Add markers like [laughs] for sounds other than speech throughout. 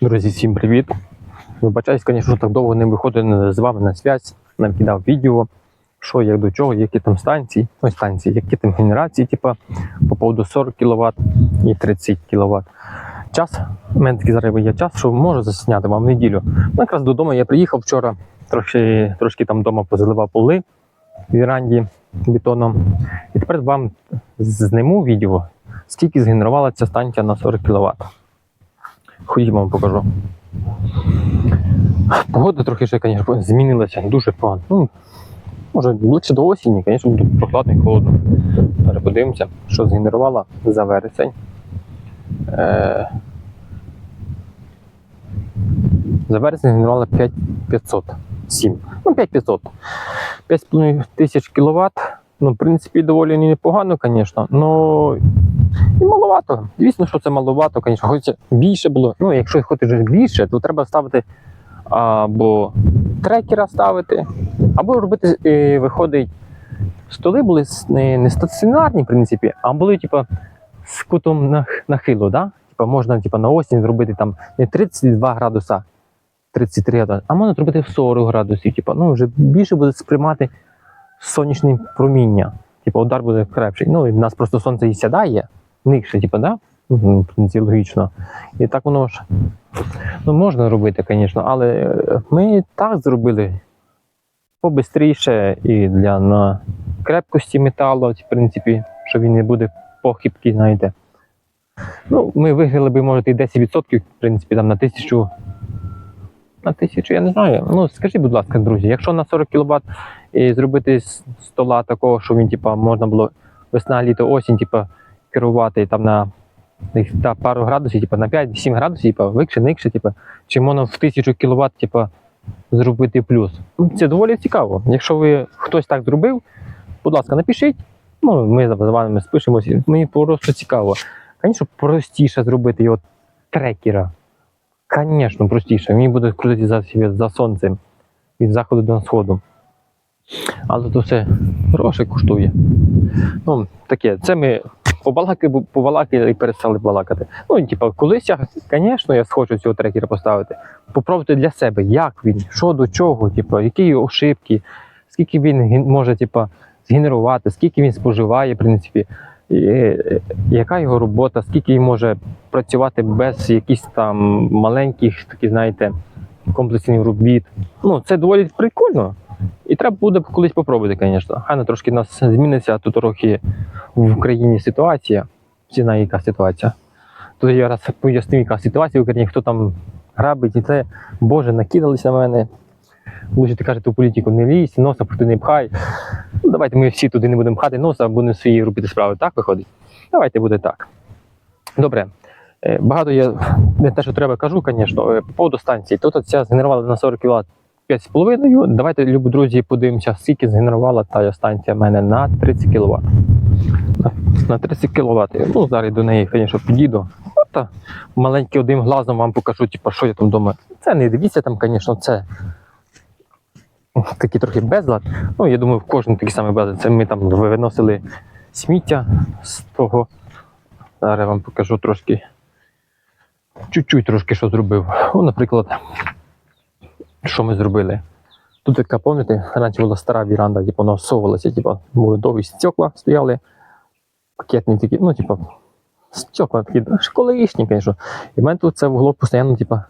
Друзі, всім привіт! Вибачаюсь, звісно, що так довго не виходив з вами на зв'язь, нам кидав відео, що як до чого, які там станції, ну станції, які там генерації, типа по поводу 40 кВт і 30 кВт. Час, у мене такий зараз є час, що можу засняти вам неділю. Ну, якраз додому я приїхав вчора, трошки, трошки там вдома позаливав поли в віранді бетоном. І тепер вам зниму відео, скільки згенерувала ця станція на 40 кВт. Ходімо вам покажу. Погода трохи ще, звісно, змінилася дуже погано. Ну, може, ближче до осені, звісно, буде прохладно і холодно. Зараз подивимося, що згенерувала за вересень. Е... За вересень згенерувала 5507. Ну, 5500. 5,5 тисяч кВт. Ну, в принципі, доволі непогано, звісно. Ну, і маловато. Звісно, що це маловато, звісно, хочеться більше було. Ну, якщо хочеш більше, то треба ставити або трекера ставити, або робити, е, виходить, столи були не, не стаціонарні, в принципі, а були, типа, з кутом нах- нахилу, да? Типа, можна типа, на осінь зробити там не 32 градуса, 33 градуса, а можна зробити в 40 градусів. Типа, ну, вже більше буде сприймати сонячне проміння. Типа, удар буде крепший. Ну, і в нас просто сонце і сядає, нижче, типу, да? В принципі, логічно. І так воно ж ну, можна робити, звісно, але е, ми так зробили побистріше і для на крепкості металу, в принципі, що він не буде похибкий, знаєте. Ну, ми виграли би, може, і 10%, в принципі, там на тисячу. На тисячу, я не знаю. Ну, скажіть, будь ласка, друзі, якщо на 40 кВт зробити з стола такого, що він, типа, можна було весна, літо, осінь, типа, керувати там на та пару градусів, типа на 5-7 градусів, типа, викше, никше, типа, чи можна в 1000 кВт, типа, зробити плюс. Це доволі цікаво. Якщо ви хтось так зробив, будь ласка, напишіть. Ну, ми з вами спишемося. Мені просто цікаво. Звісно, простіше зробити його трекера. Звісно, простіше. Він буде крутити за, за сонцем від заходу до сходу. Але то все гроші коштує. Ну, таке, це ми побалакали, побалакали і перестали балакати. Ну, і, типа, колись я, звісно, я схочу цього трекера поставити. Попробуйте для себе, як він, що до чого, типа, які ошибки, скільки він може, типа, згенерувати, скільки він споживає, в принципі, і, е, яка його робота, скільки він може працювати без якихось там маленьких, такі, знаєте, комплексних робіт. Ну, це доволі прикольно. І треба буде колись попробувати, звісно. Хай на трошки нас зміниться, а тут трохи в Україні ситуація. Всі знають, яка ситуація. Тут я раз пояснив, яка ситуація в Україні, хто там грабить і це, Боже, накидались на мене. Лучше ти кажете, у політику не лізь, носа туди не пхай. Ну, давайте ми всі туди не будемо пхати носа, а будемо свої робити справи. Так виходить? Давайте буде так. Добре. Е, Багато я не те, що треба кажу, звісно, по поводу станції. Тут ця згенерувала на 40 кВт 5,5. Давайте, любі друзі, подивимося, скільки згенерувала та станція в мене на 30 кВт. На, на 30 кВт. Ну, зараз до неї, звісно, підійду. От, та, маленьким одним глазом вам покажу, типу, що я там думаю. Це не дивіться там, звісно, це такий трохи безлад. Ну, я думаю, в кожному такий самий безлад. Це ми там виносили сміття з того. Зараз я вам покажу трошки. Чуть-чуть трошки що зробив. Ну, наприклад, що ми зробили. Тут така, пам'ятаєте, раніше була стара віранда, типу, вона типу, були довгі стекла стояли, пакетні такі, ну, типу, стекла такі, ну, звісно. І в мене тут це вугло постійно, типу,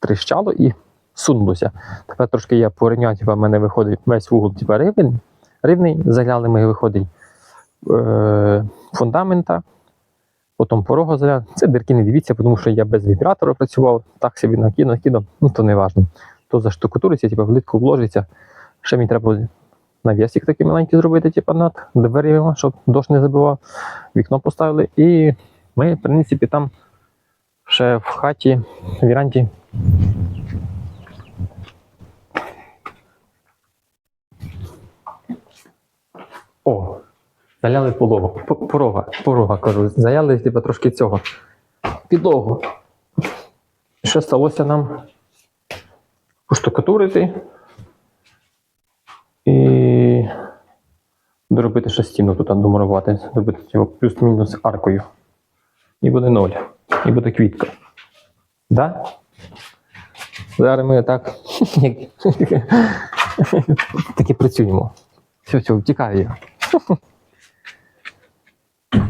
тріщало і сунулося. Тепер трошки я порівняв, типу, в мене виходить весь вугол, типу, рівень, рівний, загляли ми виходить е, фундамента, потім порога заляв. Це дірки не дивіться, тому що я без вібратора працював, так собі накинув, накинув, ну то не важливо. То заштукатуриться, типу, влітку вложиться. Ще мені треба навісик такий маленький зробити, типу, над дверима, щоб дощ не забивав. Вікно поставили. І ми, в принципі, там ще в хаті, в віранді. О, заляли полову. Порога, порога, кажу. Заяли, типу, трошки цього. Підлогу. Що сталося нам? Поштукатурити і доробити ще стіну тут домурувати, зробити його плюс-мінус аркою. І буде ноль. І буде квітка. Да? Зараз ми так. [laughs] [laughs] Таки працюємо. Все, все, втікаю я. [laughs]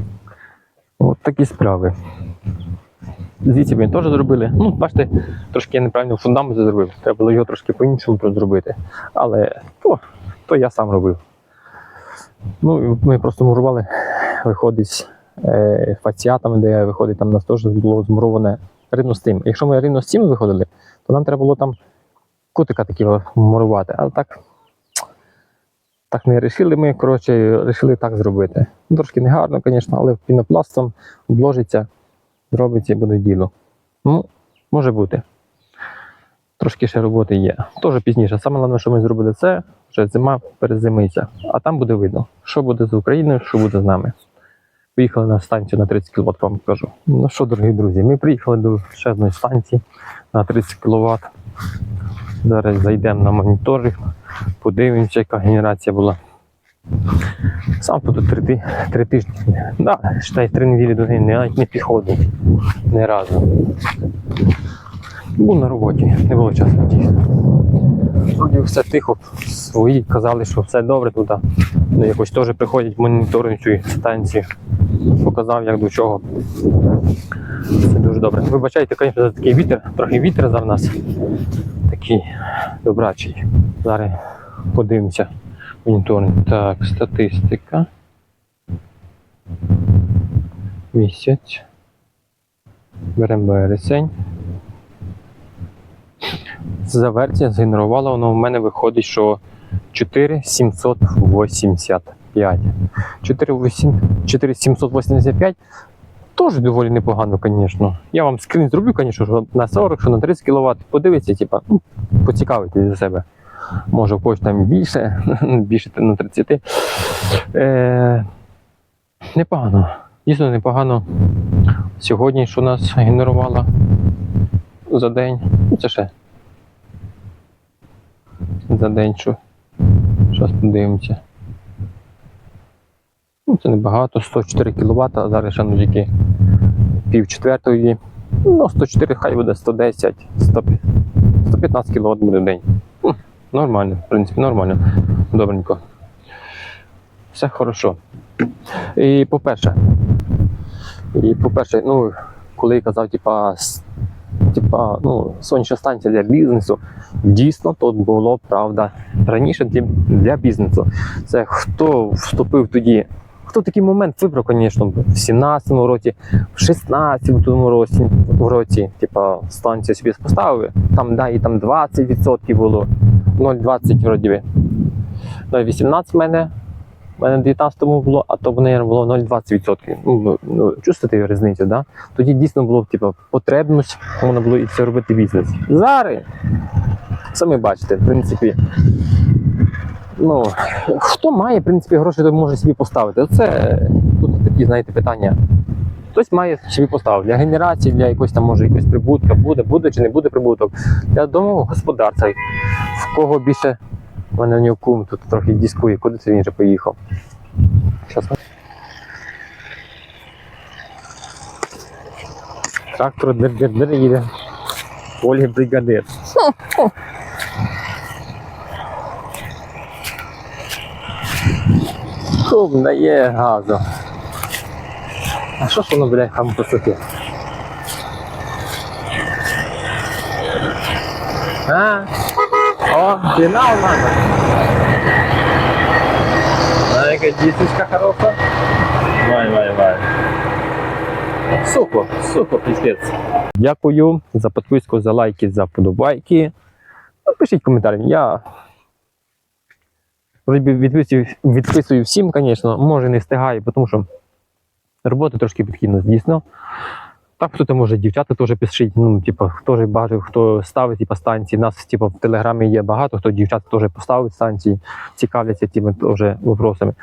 От такі справи. Звідси ми теж зробили. Ну, бачите, трошки я неправильно фундамент зробив. Треба було його трошки по-іншому зробити. Але то, то я сам робив. Ну, ми просто мурували, виходить е, фаціатами, де виходить, там нас теж було змуроване рівно з тим. Якщо ми рівно з цим виходили, то нам треба було там кутика такі мурувати. Але так, так не вирішили ми, коротше, вирішили так зробити. Ну, Трошки не гарно, звісно, але пінопластом обложиться, зробиться і буде діло. Ну, може бути. Трошки ще роботи є. Теж пізніше. Саме головне, що ми зробили це, вже зима перезимиться. А там буде видно, що буде з Україною, що буде з нами. Поїхали на станцію на 30 кВт, вам покажу. Ну що, дорогі друзі, ми приїхали до ще одної станції на 30 кВт. Зараз зайдемо на моніторинг, подивимося, яка генерація була. Сам тут три, три тижні. Да, считай, три неділі до неї навіть не підходив. Ні разу. Був на роботі, не було часу дійсно. Вроді все тихо, свої казали, що все добре тут. Ну, якось теж приходять моніторинг цю станцію. Показав, як до чого. Все дуже добре. Вибачайте, звісно, за такий вітер, трохи вітер за в нас такий добрачий. Зараз подивимося. Моніторинг. Так, статистика. Місяць. Беремо вересень. За версія згенерувала, воно в мене виходить, що 4785. 4785 теж доволі непогано, звісно. Я вам скрін зроблю, звісно, що на 40, що на 30 кВт. Подивіться, типа, ну, поцікавитесь за себе. Може, в когось там більше, [laughs] більше на 30. Е, непогано. Дійсно непогано. Сьогодні, що нас генерувало за день. Ну, це ще за день, що. Зараз подивимося. Ну, це небагато, 104 кВт, а зараз ще ну, тільки пів четвертої. Ну, 104 хай буде 110, 100, 115 кВт буде в день. Нормально, в принципі, нормально. Добренько. Все хорошо. І по-перше, і по-перше, ну, коли я казав, типа, типа, ну, сонячна станція для бізнесу, дійсно тут було правда раніше для, для бізнесу. Це хто вступив тоді. Хто такий момент вибрав, звісно, в 17-му році, в 16-му році, в році, типа, станцію собі поставили, там, да, і там 20% було, 0,20 вроді би. 0,18 в мене, в мене 19-му було, а то неї було 0,20%. Ну, ну, чувствуєте різницю, да? Тоді дійсно було типу, потребність, можна було і це робити бізнес. Зараз, самі бачите, в принципі, ну, хто має, в принципі, гроші, той може собі поставити. Оце тут такі, знаєте, питання. Хтось має собі поставити для генерації, для якоїсь там може якась прибутка, буде, буде чи не буде прибуток. Для. В кого більше у мене в нього кум тут трохи дискує, куди це він вже поїхав. Щас. Трактор дир-дир-дир їде. Полі бригадир. Кум дає газу. А що ж воно, блядь, там по суті? А? О, фінал надо. А яка діточка хороша. Вай, вай, вай. Супер, супер, піздець. Дякую за підписку, за лайки, за подобайки. Напишіть коментарі. Я відписую, відписую всім, звісно, може не встигаю, тому що роботи трошки підхідно, дійсно. Так, хто може дівчата теж пишіть, ну, типу, хто ж бачив, хто ставить типу, станції. Нас типу, в телеграмі є багато, хто дівчат теж поставить станції, цікавляться тими теж вопросами.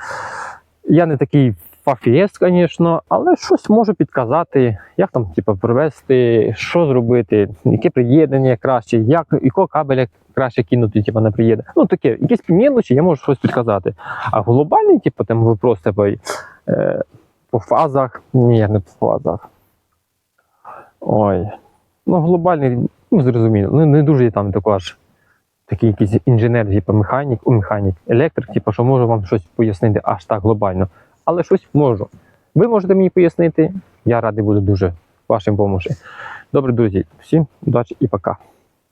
Я не такий фахієць, звісно, але щось можу підказати, як там типу, провести, що зробити, яке приєднання краще, як, якого кабеля краще кинути типу, на приєднання. Ну таке, якісь мелочі, я можу щось підказати. А глобальний, типу, там вопрос типу, по фазах, ні, не по фазах. Ой. Ну, глобальний, ну, зрозуміло. Ну, не дуже там також такий якийсь інженер, типу механік, у механік, електрик, типу, що можу вам щось пояснити аж так глобально. Але щось можу. Ви можете мені пояснити, я радий буду дуже вашим допомогти. Добре, друзі, всім удачі і пока.